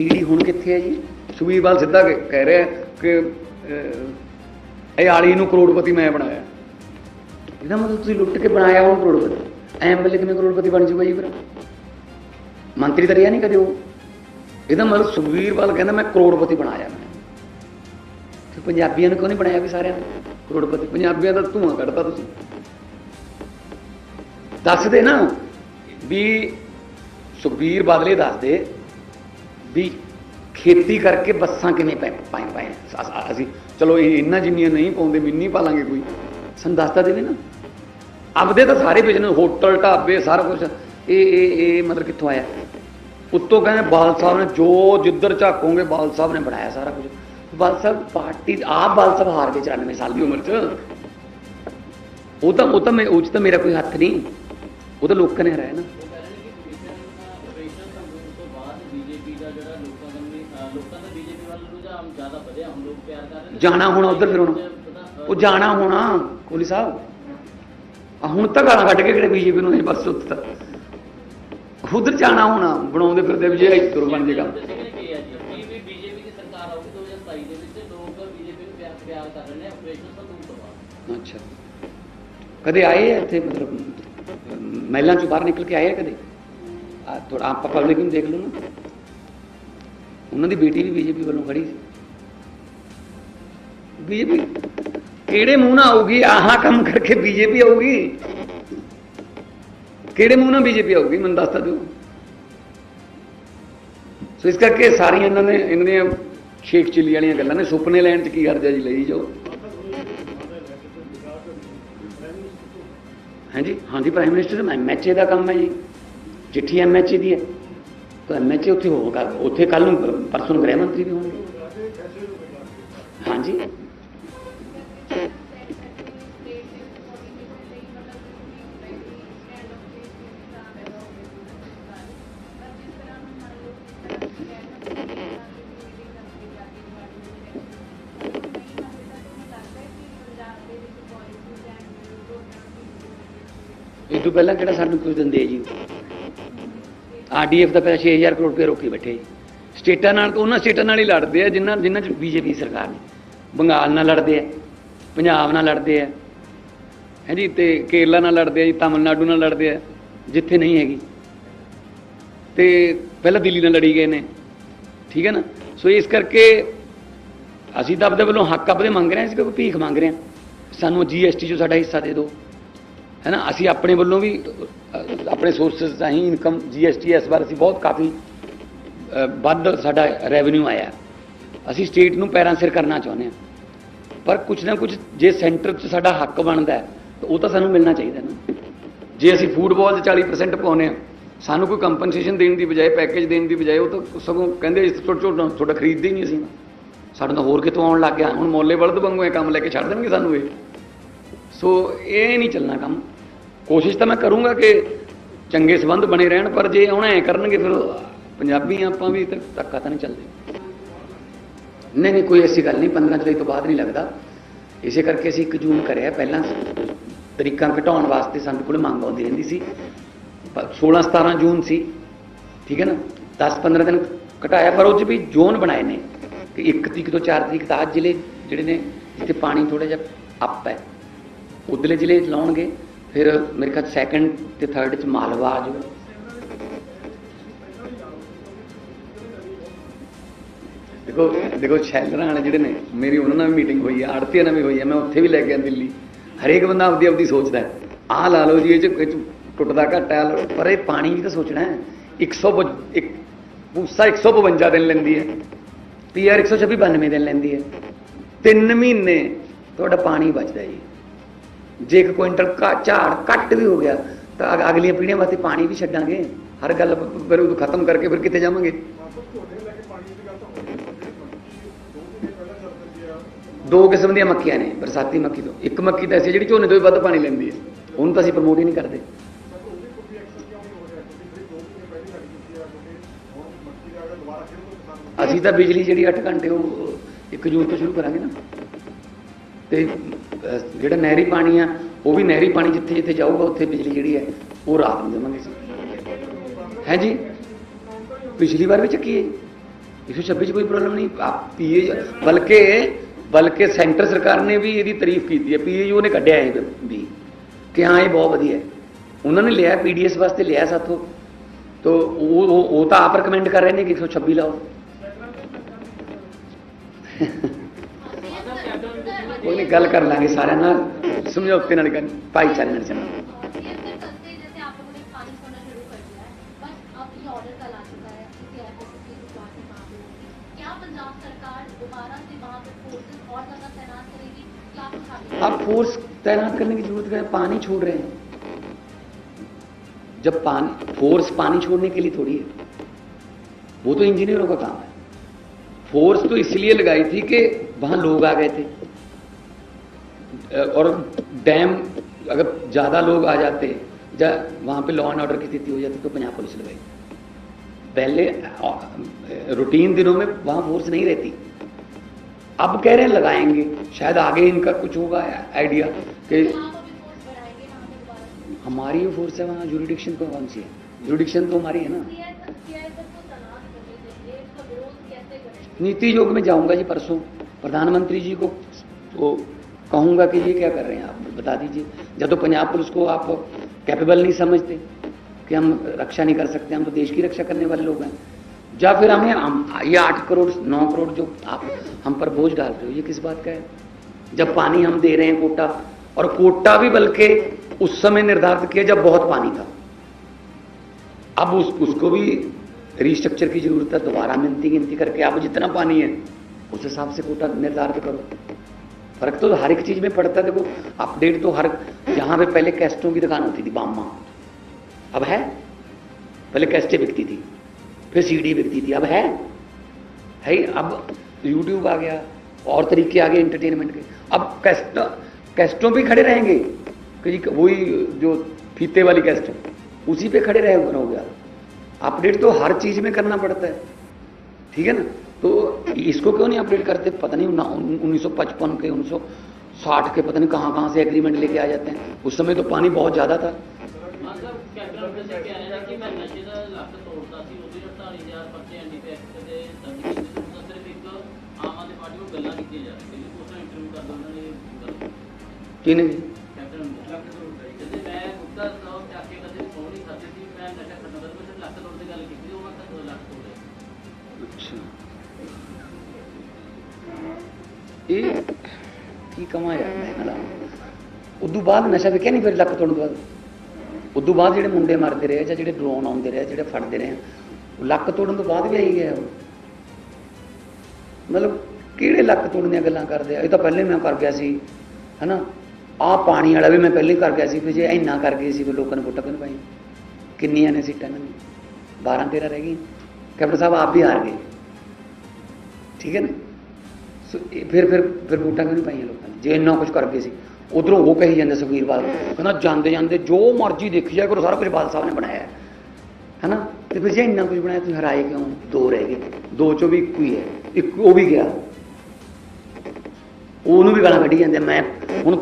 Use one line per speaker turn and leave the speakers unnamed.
ED ਹੁਣ ਕਿੱਥੇ ਹੈ ਜੀ? ਸੁਖਬੀਰਵਾਲ ਸਿੱਧਾ ਕਹਿ ਰਿਹਾ ਕਿ ਇਹ ਆਲੀ ਨੂੰ ਕਰੋੜਪਤੀ ਮੈਂ ਬਣਾਇਆ। ਇਹਦਾ ਮਤਲਬ ਤੁਸੀਂ ਲੁੱਟ ਕੇ ਬਣਾਇਆ ਉਹ ਕਰੋੜਪਤੀ। ਐਮ ਐਮਐਲਏ ਕਿਵੇਂ ਕਰੋੜਪਤੀ ਬਣ ਜੂਗਾ ਜੀ ਫਿਰ? ਮੰਤਰੀ ਤਾਂ ਰਿਹਾ ਨਹੀਂ ਕਦੇ ਉਹ। ਇਹਦਾ ਮਤਲਬ ਸੁਖਬੀਰਵਾਲ ਕਹਿੰਦਾ ਮੈਂ ਕਰੋੜਪਤੀ ਬਣਾਇਆ ਮੈਂ। ਤੇ ਪੰਜਾਬੀਆਂ ਨੂੰ ਕਿਉਂ ਨਹੀਂ ਬਣਾਇਆ ਵੀ ਸਾਰਿਆਂ ਨੂੰ? ਕਰੋੜਪਤੀ। ਪੰਜਾਬੀਆਂ ਦਾ ਧੂਆਂ ਕੱਢਤਾ ਤੁਸੀਂ। ਦੱਸਦੇ ਨਾ ਵੀ ਸੁਖਬੀਰ ਬਾਦਲੇ ਦੱਸਦੇ ਵੀ ਖੇਤੀ ਕਰਕੇ ਬੱਸਾਂ ਕਿਵੇਂ ਪੈ ਪਾਏ ਪਾਏ ਅਸੀਂ ਚਲੋ ਇਹ ਇੰਨਾ ਜਿੰਨੀਆਂ ਨਹੀਂ ਪਾਉਂਦੇ ਮਿੰਨੀ ਪਾ ਲਾਂਗੇ ਕੋਈ। ਸਾਨੂੰ ਦੱਸਤਾ ਦੇਵੇ ਨਾ। ਆਪਦੇ ਤਾਂ ਸਾਰੇ ਬਿਜ਼ਨਸ ਹੋਟਲ ਢਾਬੇ, ਸਾਰਾ ਕੁਝ ਇਹ ਇਹ ਇਹ ਮਤਲਬ ਕਿੱਥੋਂ ਆਇਆ? ਉੱਤੋਂ ਕਹਿੰਦੇ ਬਾਲ ਸਾਹਿਬ ਨੇ ਜੋ ਜਿੱਧਰ ਝਾਕੋਗੇ, ਬਾਲ ਸਾਹਿਬ ਨੇ ਬਣਾਇਆ ਸਾਰਾ ਕੁਝ ਬਾਲ ਸਾਹਿਬ ਪਾਰਟੀ, ਆਪ ਬਾਲ ਸਾਹਿਬ ਹਾਰ ਗਏ 94 ਸਾਲ ਦੀ ਉਮਰ 'ਚ। ਉਹ ਤਾਂ ਉਹ ਤਾਂ ਮੈਂ ਉਹ 'ਚ ਤਾਂ ਮੇਰਾ ਕੋਈ ਹੱਥ ਨਹੀਂ। ਉਹ ਤਾਂ ਲੋਕਾਂ ਨੇ ਹਰਾਇਆ ਨਾ। ਜਾਣਾ ਹੋਣਾ ਉੱਧਰ ਫਿਰ ਹੁਣ। ਉਹ ਜਾਣਾ ਹੋਣਾ ਕੋਲੀ ਸਾਹਿਬ। ਆ ਹੁਣ ਤਾਂ ਗਾਲਾਂ ਕੱਢ ਕੇ ਕਿਹੜੇ ਬੀਜੇਪੀ ਨੂੰ ਇਹ ਬਸ ਉੱਤ ਤਾਂ। ਉਧਰ ਜਾਣਾ ਹੋਣਾ, ਬਣਾਉਂਦੇ ਫਿਰਦੇ ਵੀ ਜੇ ਇੱਧਰ ਬਣ ਜੇ ਕੰਮ।
ਦੱਸਿਆ ਕਿ ਇਹ ਹੈ ਜੀ ਕਿ ਵੀ ਬੀਜੇਪੀ ਦੀ ਸਰਕਾਰ ਆਊਗੀ 2027 ਦੇ ਵਿੱਚ ਲੋਕ ਬੀਜੇਪੀ ਨੂੰ ਪਿਆਰ ਪਿਆਰ ਕਰ ਰਹੇ ਨੇ ਆਪਰੇਸ਼ਨ ਸੰਗਰੂਰ ਤੋਂ ਬਾਅਦ
ਅੱਛਾ। ਕਦੇ ਆਏ ਆ ਇੱਥੇ, ਮਤਲਬ, ਮਹਿਲਾਂ ਚੋਂ ਬਾਹਰ ਨਿਕਲ ਕੇ ਆਏ ਆ ਕਦੇ? ਆ ਥੋੜਾ ਆਪ ਪਬਲਿਕ ਨੂੰ ਦੇਖ ਲਓ ਨਾ। ਉਹਨਾਂ ਦੀ ਬੇਟੀ ਵੀ ਬੀਜੇਪੀ ਵੱਲੋਂ ਖੜੀ ਸੀ। ਬੀਜੇਪੀ? ਕਿਹੜੇ ਮੂੰਹ ਨਾਲ ਆਊਗੀ? ਆਹਾਂ ਕੰਮ ਕਰਕੇ ਬੀਜੇਪੀ ਆਊਗੀ? ਕਿਹੜੇ ਮੂੰਹ ਨਾਲ ਬੀਜੇਪੀ ਆਊਗੀ? ਮੈਨੂੰ ਦੱਸ ਦਿਓ। ਸੋ ਇਸ ਕਰਕੇ ਸਾਰੀਆਂ ਇਹਨਾਂ ਨੇ, ਇਹਨਾਂ ਦੀਆਂ ਛੇਕ ਚਿੱਲੀ ਵਾਲੀਆਂ ਗੱਲਾਂ ਨੇ। ਸੁਪਨੇ ਲੈਣ ਚ ਕੀ ਕਰਜਾ ਜੀ, ਲਈ ਜਾਓ। ਹਾਂਜੀ ਹਾਂਜੀ ਪ੍ਰਾਈਮ ਮਿਨਿਸਟਰ ਐਮਐਚਏ ਦਾ ਕੰਮ ਹੈ ਜੀ। ਚਿੱਠੀ ਐਮਐਚਏ ਦੀ ਹੈ। ਤਾਂ ਐਮਐਚਏ ਉੱਥੇ ਹੋਊਗਾ ਉੱਥੇ ਕੱਲ ਨੂੰ ਪਰਸੋਂ ਗ੍ਰਹਿ ਮੰਤਰੀ ਵੀ ਹੋਣਗੇ। ਹਾਂਜੀ। ਇਹ ਤੋਂ ਪਹਿਲਾਂ ਕਿਹੜਾ ਸਾਨੂੰ ਕੁਝ ਦਿੰਦੇ ਆ ਜੀ? ਆਰਡੀਐਫ ਦਾ ਪੈਸਾ 6000 ਕਰੋੜ ਰੁਪਏ ਰੋਕੀ ਬੈਠੇ। ਸਟੇਟਾਂ ਨਾਲ ਤਾਂ ਉਹਨਾਂ ਸਟੇਟਾਂ ਨਾਲ ਹੀ ਲੜਦੇ ਆ, ਜਿਨ੍ਹਾਂ ਜਿਨ੍ਹਾਂ ਚ ਬੀਜੇਪੀ ਸਰਕਾਰ ਨੇ। ਬੰਗਾਲ ਨਾਲ ਲੜਦੇ ਆ, ਪੰਜਾਬ ਨਾਲ ਲੜਦੇ ਆ। ਹੈ ਜੀ, ਤੇ ਕੇਰਲਾ ਨਾਲ ਲੜਦੇ ਆ ਜੀ, ਤਾਮਿਲਨਾਡੂ ਨਾਲ ਲੜਦੇ ਆ, ਜਿੱਥੇ ਨਹੀਂ ਹੈਗੀ। ਤੇ ਪਹਿਲਾਂ ਦਿੱਲੀ ਨਾਲ ਲੜੀ ਗਏ ਨੇ। ਠੀਕ ਹੈ ਨਾ? ਸੋ ਇਸ ਕਰਕੇ ਅਸੀਂ ਤਾਂ ਆਪਦੇ ਵੱਲੋਂ ਹੱਕ ਆਪਦੇ ਮੰਗ ਰਹੇ ਹਾਂ, ਅਸੀਂ ਕੋਈ ਭੀਖ ਮੰਗ ਰਹੇ ਹਾਂ। ਸਾਨੂੰ ਜੀਐਸਟੀ ਚੋਂ ਸਾਡਾ ਹਿੱਸਾ ਦੇ ਦਿਓ। ਹੈ ਨਾ? ਅਸੀਂ ਆਪਣੇ ਵੱਲੋਂ ਵੀ ਆਪਣੇ ਸੋਰਸਸ ਰਾਹੀਂ ਇਨਕਮ ਜੀਐਸਟੀ ਇਸ ਵਾਰ ਅਸੀਂ ਬਹੁਤ ਕਾਫੀ ਵੱਧ ਸਾਡਾ ਰੈਵਨਿਊ ਆਇਆ। ਅਸੀਂ ਸਟੇਟ ਨੂੰ ਪੈਰਾਂ ਸਿਰ ਕਰਨਾ ਚਾਹੁੰਦੇ ਹਾਂ। ਪਰ ਕੁਝ ਨਾ ਕੁਝ ਜੇ ਸੈਂਟਰ 'ਚ ਸਾਡਾ ਹੱਕ ਬਣਦਾ ਹੈ, ਤਾਂ ਉਹ ਤਾਂ ਸਾਨੂੰ ਮਿਲਣਾ ਚਾਹੀਦਾ ਨਾ। ਜੇ ਅਸੀਂ ਫੂਡ ਬਾਲ 'ਚ 40% ਪਾਉਂਦੇ ਹਾਂ, ਸਾਨੂੰ ਕੋਈ ਕੰਪਨਸੇਸ਼ਨ ਦੇਣ ਦੀ ਬਜਾਏ ਪੈਕੇਜ ਦੇਣ ਦੀ ਬਜਾਏ, ਉਹ ਤਾਂ ਸਗੋਂ ਕਹਿੰਦੇ ਇਸ ਤੋਂ ਛੋਟਾ, ਤੁਹਾਡਾ ਖਰੀਦਦੇ ਹੀ ਨਹੀਂ ਅਸੀਂ। ਸਾਨੂੰ ਤਾਂ ਹੋਰ ਕਿਤੋਂ ਆਉਣ ਲੱਗ ਗਿਆ, ਹੁਣ ਮੋਲੇ ਬਲਦ ਵਾਂਗੂ ਇਹ ਕੰਮ ਲੈ ਕੇ ਛੱਡ ਦੇਣਗੇ ਸਾਨੂੰ ਇਹ। ਸੋ ਇਹ ਨਹੀਂ ਚੱਲਣਾ ਕੰਮ। ਕੋਸ਼ਿਸ਼ ਤਾਂ ਮੈਂ ਕਰੂੰਗਾ ਕਿ ਚੰਗੇ ਸਬੰਧ ਬਣੇ ਰਹਿਣ, ਪਰ ਜੇ ਹੁਣ ਐ ਕਰਨਗੇ ਫਿਰ ਪੰਜਾਬੀ ਆਪਾਂ ਵੀ ਤੇ ਧੱਕਾ ਤਾਂ ਨਹੀਂ ਚੱਲਦੇ। ਨਹੀਂ ਨਹੀਂ, ਕੋਈ ਐਸੀ ਗੱਲ ਨਹੀਂ 15 ਜੁਲਾਈ ਤੋਂ ਬਾਅਦ ਨਹੀਂ ਲੱਗਦਾ। ਇਸੇ ਕਰਕੇ ਅਸੀਂ 1 ਜੂਨ ਕਰਿਆ ਪਹਿਲਾਂ, ਤਰੀਕਾਂ ਘਟਾਉਣ ਵਾਸਤੇ ਸਾਡੇ ਕੋਲ ਮੰਗ ਆਉਂਦੀ ਰਹਿੰਦੀ ਸੀ। ਪਰ 16 17 ਜੂਨ ਸੀ, ਠੀਕ ਹੈ ਨਾ? 10 15 ਦਿਨ ਘਟਾਇਆ, ਪਰ ਉਹ 'ਚ ਵੀ ਜ਼ੋਨ ਬਣਾਏ ਨੇ ਕਿ 1 ਤਰੀਕ ਤੋਂ 4 ਤਰੀਕ ਤੱਕ ਜ਼ਿਲ੍ਹੇ ਜਿਹੜੇ ਨੇ, ਜਿੱਥੇ ਪਾਣੀ ਥੋੜਾ ਜਿਹਾ ਅੱਪ ਹੈ, ਉਧਰਲੇ ਜ਼ਿਲ੍ਹੇ ਲਾਉਣਗੇ। ਫਿਰ ਮੇਰੇ ਖਿਆਲ ਸੈਕੰਡ ਤੇ ਥਰਡ 'ਚ ਮਾਲਵਾ ਆ ਜਾਊਗਾ ਦੇਖੋ ਦੇਖੋ, ਸ਼ੈਲਰਾਂ ਵਾਲੇ ਜਿਹੜੇ ਨੇ, ਮੇਰੀ ਉਹਨਾਂ ਨਾਲ ਵੀ ਮੀਟਿੰਗ ਹੋਈ ਹੈ ਆੜਤੀਆਂ ਨਾਲ ਵੀ ਹੋਈ ਹੈ ਮੈਂ ਉੱਥੇ ਵੀ ਲੈ ਕੇ ਗਿਆ ਦਿੱਲੀ। ਹਰੇਕ ਬੰਦਾ ਆਪਦੀ ਆਪਦੀ ਸੋਚਦਾ ਹੈ। ਆਹ ਲਾ ਲਓ ਜੀ, ਇਹ 'ਚ ਇਹ 'ਚ ਟੁੱਟਦਾ ਘਟਾ ਪਰ ਇਹ ਪਾਣੀ ਵੀ ਤਾਂ ਸੋਚਣਾ ਹੈ। 100 ਬ- ਇੱਕ ਪੂਸਾ 152 ਦਿਨ ਲੈਂਦੀ ਹੈ। ਪੀਆਰ 126 92 ਦਿਨ ਲੈਂਦੀ ਹੈ। ਤਿੰਨ ਮਹੀਨੇ ਤੁਹਾਡਾ ਪਾਣੀ ਬਚਦਾ ਜੀ। ਜੇ ਇੱਕ ਕੁਇੰਟਲ ਘਾ- ਝਾੜ ਘੱਟ ਵੀ ਹੋ ਗਿਆ, ਤਾਂ ਅਗਲੀਆਂ ਪੀੜ੍ਹੀਆਂ ਵਾਸਤੇ ਪਾਣੀ ਵੀ ਛੱਡਾਂਗੇ। ਹਰ ਗੱਲ ਫਿਰ ਉਦੋਂ ਖਤਮ ਕਰਕੇ ਫਿਰ ਕਿੱਥੇ ਜਾਵਾਂਗੇ? ਦੋ ਕਿਸਮ ਦੀਆਂ ਮੱਕੀਆਂ ਨੇ, ਬਰਸਾਤੀ ਮੱਕੀ ਤੋਂ। ਇੱਕ ਮੱਕੀ ਤਾਂ ਐਸੀ ਜਿਹੜੀ ਝੋਨੇ ਤੋਂ ਵੀ ਵੱਧ ਪਾਣੀ ਲੈਂਦੀ ਹੈ। ਉਹਨੂੰ ਤਾਂ ਅਸੀਂ ਪ੍ਰਮੋਟ ਹੀ ਨਹੀਂ ਕਰਦੇ। ਅਸੀਂ ਤਾਂ ਬਿਜਲੀ ਜਿਹੜੀ 8 ਘੰਟੇ ਉਹ 1 ਜੂਨ ਤੋਂ ਸ਼ੁਰੂ ਕਰਾਂਗੇ ਨਾ। ਤੇ ਜਿਹੜਾ ਨਹਿਰੀ ਪਾਣੀ ਆ, ਉਹ ਵੀ ਨਹਿਰੀ ਪਾਣੀ ਜਿੱਥੇ ਜਿੱਥੇ ਜਾਊਗਾ, ਉੱਥੇ ਬਿਜਲੀ ਜਿਹੜੀ ਹੈ, ਉਹ ਰਾਤ ਨੂੰ ਦੇਵਾਂਗੇ ਸੀ ਹੈ ਜੀ? ਪਿਛਲੀ ਵਾਰ ਵੀ ਚੱਕੀ ਹੈ ਜੀ? 126 ਚ ਕੋਈ ਪ੍ਰੋਬਲਮ ਨਹੀਂ? ਆਪ ਪੀਏ ਬਲਕਿ ਬਲਕਿ ਸੈਂਟਰ ਸਰਕਾਰ ਨੇ ਵੀ ਇਹਦੀ ਤਾਰੀਫ ਕੀਤੀ ਹੈ। ਪੀਏਯੂ ਨੇ ਕੱਢਿਆ ਇਹ ਵੀ, ਕਿ ਹਾਂ, ਇਹ ਬਹੁਤ ਵਧੀਆ ਹੈ। ਉਹਨਾਂ ਨੇ ਲਿਆ ਪੀਡੀਐਸ ਵਾਸਤੇ ਲਿਆ ਸਾਥੋਂ। ਤੋ ਉਹ ਉਹ ਉਹ ਤਾਂ ਆਪ ਰეკਮੈਂਡ ਕਰ ਰਹੇ ਨੇ ਕਿ 126 ਲਾਓ। ਕੋਈ ਨਹੀਂ ਗੱਲ ਕਰ ਲਾਂਗੇ ਸਾਰਿਆਂ ਨਾਲ ਸਮਝੌਤੇ ਨਾਲ ਗੱਲ ਭਾਈਚਾਰੇ ਨਾਲ ਚੱਲਾਂਗੇ
ये फिर करते जैसे आप लोगों ने पानी छोड़ना शुरू कर दिया है बस अब ये ऑर्डर कल आ चुका है किसी एयरपोर्ट की दुकान से वहाँ पे होगी क्या पंजाब सरकार दोबारा से वहाँ पे फोर्सेस और ज्यादा तैनात करेगी क्या कुछ आगे
अब फोर्स तैनात करने की जरूरत है पानी छोड़ रहे हैं जब पानी फोर्स पानी छोड़ने के लिए थोड़ी है वो तो इंजीनियरों का काम है फोर्स तो इसलिए लगाई थी कि वहां लोग आ गए थे अ, और डैम, अगर ज़्यादा लोग आ जाते या वहाँ पे लॉ एंड ऑर्डर की स्थिति हो जाती तो पंजाब पुलिस लगाई। पहले रूटीन दिनों में वहाँ फोर्स नहीं रहती। अब कह रहे हैं लगाएँगे, शायद आगे इनका कुछ होगा आइडिया कि हमारी जो फोर्स है वहाँ जुरिडिक्शन को कौन सी है? जुरिडिक्शन तो हमारी है ना। नीति योग में जाऊँगा जी परसों, प्रधानमंत्री जी को वो कहूँगा कि ये क्या कर रहे हैं आप? बता दीजिए। जब तो पंजाब पुलिस को आप कैपेबल नहीं समझते कि हम रक्षा नहीं कर सकते, हम तो देश की रक्षा करने वाले लोग हैं। या फिर हमें, हम, ये आठ करोड़, नौ करोड़ जो आप, हम पर बोझ डाल रहे हो, ये किस बात का है? जब पानी हम दे रहे हैं कोटा, और कोटा भी बल्कि उस समय निर्धारित किया जब बहुत पानी था। अब उस, उसको भी रिस्ट्रक्चर की ज़रूरत है, दोबारा मिनती गिनती करके अब जितना पानी है, उस हिसाब से कोटा निर्धारित करो। फ़र्क तो हर एक चीज़ में पड़ता है। देखो अपडेट तो हर, यहाँ पे पहले कैस्टों की दुकान होती थी बामा अब है? पहले कैस्टें बिकती थी, फिर सीडी बिकती थी, अब है? है अब यूट्यूब आ गया, और तरीके आ गए इंटरटेनमेंट के। अब कैस्ट कैस्टों पे खड़े रहेंगे। कि जी, वही जो फीते वाली कैस्ट उसी पे खड़े रहे, रहोगे आप। अपडेट तो हर चीज़ में करना पड़ता है। ठीक है ना? तो इसको क्यों नहीं अपडेट करते पता नहीं उन्नीस सौ पचपन के उन्नीस सौ साठ के पता नहीं कहाँ कहाँ से एग्रीमेंट लेके आ जाते हैं उस समय तो पानी बहुत ज़्यादा था
ਮਤਲਬ ਕੈਪਟਨ ਅਮਰਿੰਦਰ ਸਿੰਘ ਕਹਿ ਰਹੇ ਨੇ ਕਿ ਮੈਂ ਨਸ਼ੇ ਦਾ ਇਹ ਕੀ ਕਮਾ ਯਾਰ ਮੈਂ
ਇਹਨਾਂ ਉਦੋਂ ਬਾਅਦ ਨਸ਼ਾ ਵਿਕਿਆ ਨਹੀਂ ਫਿਰ ਲੱਕ ਤੋੜਨ ਤੋਂ ਬਾਅਦ? ਉਦੋਂ ਬਾਅਦ ਜਿਹੜੇ ਮੁੰਡੇ ਮਰਦੇ ਰਹੇ ਜਾਂ ਜਿਹੜੇ ਡਰੋਨ ਆਉਂਦੇ ਰਹੇ ਜਿਹੜੇ ਫੜਦੇ ਰਹੇ ਉਹ ਲੱਕ ਤੋੜਨ ਤੋਂ ਬਾਅਦ ਵੀ ਆਈ ਗਿਆ ਮਤਲਬ ਕਿਹੜੇ ਲੱਕ ਤੋੜਨ ਦੀਆਂ ਗੱਲਾਂ ਕਰਦੇ ਆ? ਇਹ ਤਾਂ ਪਹਿਲੇ ਮੈਂ ਕਰ ਗਿਆ ਸੀ, ਹਨਾ? ਆ ਪਾਣੀ ਵਾਲਾ ਵੀ ਮੈਂ ਪਹਿਲੇ ਕਰ ਗਿਆ ਸੀ, ਵੀ ਜੇ ਇੰਨਾ ਕਰ ਗਏ ਸੀ ਫਿਰ ਲੋਕਾਂ ਨੂੰ ਵੋਟਾਂ ਕਿਨ ਪਾਈ ਕਿੰਨੀਆਂ ਨੇ ਸੀਟਾਂ ਨੇ 12 13 ਰਹਿ ਗਈ ਕੈਪਟਨ ਸਾਹਿਬ ਆਪ ਵੀ ਹਾਰ ਗਏ। ਠੀਕ ਹੈ ਨਾ? ਫਿਰ ਫਿਰ ਫਿਰ ਵੋਟਾਂ ਕਿਉਂ ਨਹੀਂ ਪਾਈਆਂ ਲੋਕਾਂ ਨੇ? ਜੇ ਇੰਨਾ ਕੁਝ ਕਰ ਗਏ ਸੀ। ਉਧਰੋਂ ਉਹ ਕਹੀ ਜਾਂਦੇ ਸੁਖਬੀਰ ਬਾਦਲ। ਕਹਿੰਦਾ ਜਾਂਦੇ ਜਾਂਦੇ ਜੋ ਮਰਜ਼ੀ ਦੇਖੀ ਜਾਏ ਕਰੋ, ਸਾਰਾ ਕੁਝ ਬਾਦਲ ਸਾਹਿਬ ਨੇ ਬਣਾਇਆ। ਹੈ ਨਾ ਤੇ ਫਿਰ ਜੇ ਇੰਨਾ ਕੁਝ ਬਣਾਇਆ, ਤੁਸੀਂ ਹਰਾਏ ਕਿਉਂ? ਦੋ ਰਹਿ ਗਏ। ਦੋ ਚੋਂ ਵੀ ਇੱਕੋ ਹੀ ਹੈ। ਇੱਕ ਉਹ ਵੀ ਗਿਆ। ਉਹਨੂੰ ਵੀ ਗਾਲਾਂ ਕੱਢੀ ਜਾਂਦੇ ਮੈਂ ਹੁਣ